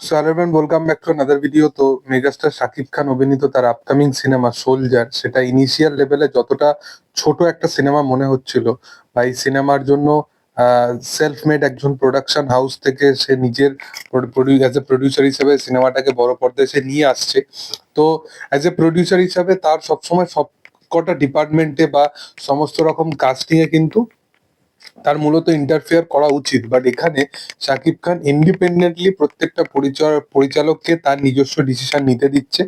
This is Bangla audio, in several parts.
So everyone welcome back to another video তো মেগাস্টার শাকিব খান অভিনীত তার আপকামিং সিনেমা সোলজার সেটা ইনিশিয়াল লেভেলে যতটা ছোট একটা সিনেমা মনে হচ্ছিল। বা এই সিনেমার জন্য সেলফ মেড একজন প্রোডাকশন হাউস থেকে সে নিজের অ্যাজ এ প্রডিউসার হিসেবে সিনেমাটাকে বড় পর্দায় সে নিয়ে আসছে। তো অ্যাজ এ প্রডিউসার হিসাবে তার সবসময় সব কটা ডিপার্টমেন্টে বা সমস্ত রকম কাস্টিং এ কিন্তু তার মূলত ইন্টারফেয়ার করা উচিত। বাট এখানে শাকিব খান ইন্ডিপেন্ডেন্টলি প্রত্যেকটা পরিচয়, পরিচালককে তার নিজস্ব ডিসিশন নিতে দিচ্ছে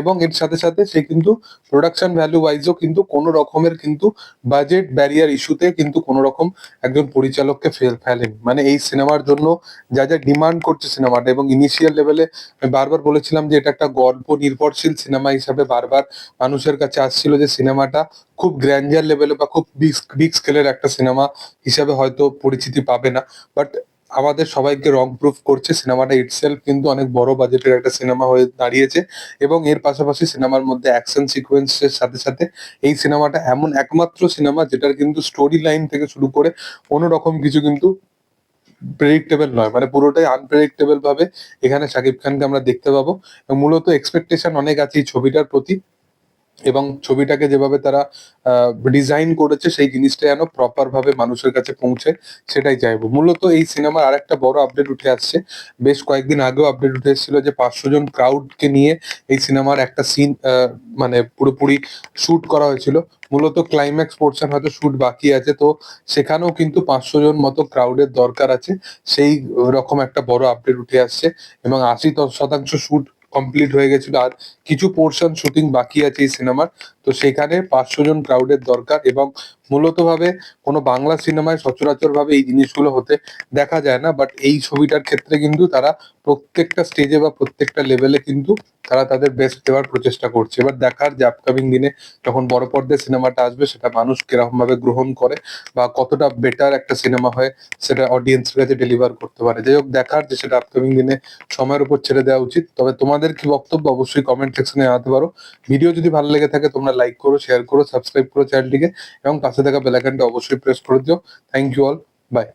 এবং এর সাথে সাথে সে কিন্তু প্রোডাকশন ভ্যালু ওয়াইজও কিন্তু কোনো রকমের কিন্তু বাজেট ব্যারিয়ার ইস্যুতে কিন্তু কোনো রকম একজন পরিচালককে ফেল ফেলেনি। মানে এই সিনেমার জন্য যা যা ডিমান্ড করছে সিনেমাটা এবং ইনিশিয়াল লেভেলে আমি বারবার বলেছিলাম যে এটা একটা গল্প, নির্ভরশীল সিনেমা হিসাবে বারবার মানুষের কাছে আসছিল যে সিনেমাটা খুব গ্র্যান্ডার লেভেলে বা খুব বিগ স্কেলের একটা সিনেমা হিসাবে হয়তো পরিচিতি পাবে না। বাট আমাদের সবাইকে রং প্রুফ করছে। সিনেমাটা ইটসেলফ কিন্তু অনেক বড় বাজেটের একটা সিনেমা হয়ে দাঁড়িয়েছে। এবং এর পাশাপাশি সিনেমার মধ্যে অ্যাকশন সিকোয়েন্সের সাথে সাথে এই সিনেমাটা এমন একমাত্র সিনেমা যেটার কিন্তু স্টোরি লাইন থেকে শুরু করে কোনো রকম কিছু কিন্তু প্রেডিক্টেবল নয়। মানে পুরোটাই আনপ্রেডিক্টেবল ভাবে এখানে শাকিব খানকে আমরা দেখতে পাবো। মূলত এক্সপেকটেশন অনেক আছে এই ছবিটার প্রতি। এবং ছবিটাকে যেভাবে তারা ডিজাইন করেছে, সেই জিনিসটা যেন প্রপার ভাবে মানুষের কাছে পৌঁছে, সেটাই চাইব। মূলত এই সিনেমার আরেকটা বড় আপডেট উঠে আসছে। বেশ কয়েকদিন আগেও আপডেট উঠে এসেছিল যে পাঁচশো জন ক্রাউডকে নিয়ে এই সিনেমার একটা সিন মানে পুরোপুরি শুট করা হয়েছিল। মূলত ক্লাইম্যাক্স পোর্শন হয়তো শুট বাকি আছে, তো সেখানেও কিন্তু পাঁচশো জন মতো ক্রাউডের দরকার আছে। সেই রকম একটা বড় আপডেট উঠে আসছে এবং আশি শতাংশ শুট কমপ্লিট হয়ে গেছিল। আর কিছু পোর্শন শুটিং বাকি আছে এই সিনেমার তো সেখানে পাঁচশো জন ক্রাউডের দরকার এবং মূলত ভাবে কোনো বাংলা সিনেমায় সচরাচর ভাবে এই জিনিসগুলো হতে দেখা যায় না। বাট এই ছবিটার ক্ষেত্রে কিন্তু তারা প্রত্যেকটা স্টেজে বা প্রত্যেকটা লেভেলে কিন্তু তারা তাদের বেস্ট দেওয়ার প্রচেষ্টা করছে। এবার দেখার যে আপকামিং দিনে যখন বড় পর্দায় সিনেমাটা আসবে, সেটা মানুষ কীরকম ভাবে গ্রহণ করে বা কতটা বেটার একটা সিনেমা হয়, সেটা অডিয়েন্সের কাছে ডেলিভার করতে পারে। যাই হোক, দেখার যে সেটা আপকামিং দিনে সময়ের উপর ছেড়ে দেওয়া উচিত। তবে তোমাদের কি বক্তব্য অবশ্যই কমেন্ট সেকশনে জানাতে পারো। ভিডিও যদি ভালো লেগে থাকে, তোমরা লাইক করো শেয়ার করো সাবস্ক্রাইব করো চ্যানেলটিকে এবং পাশে থাকা বেলাইকনটা অবশ্যই প্রেস করে দিও। Thank you all by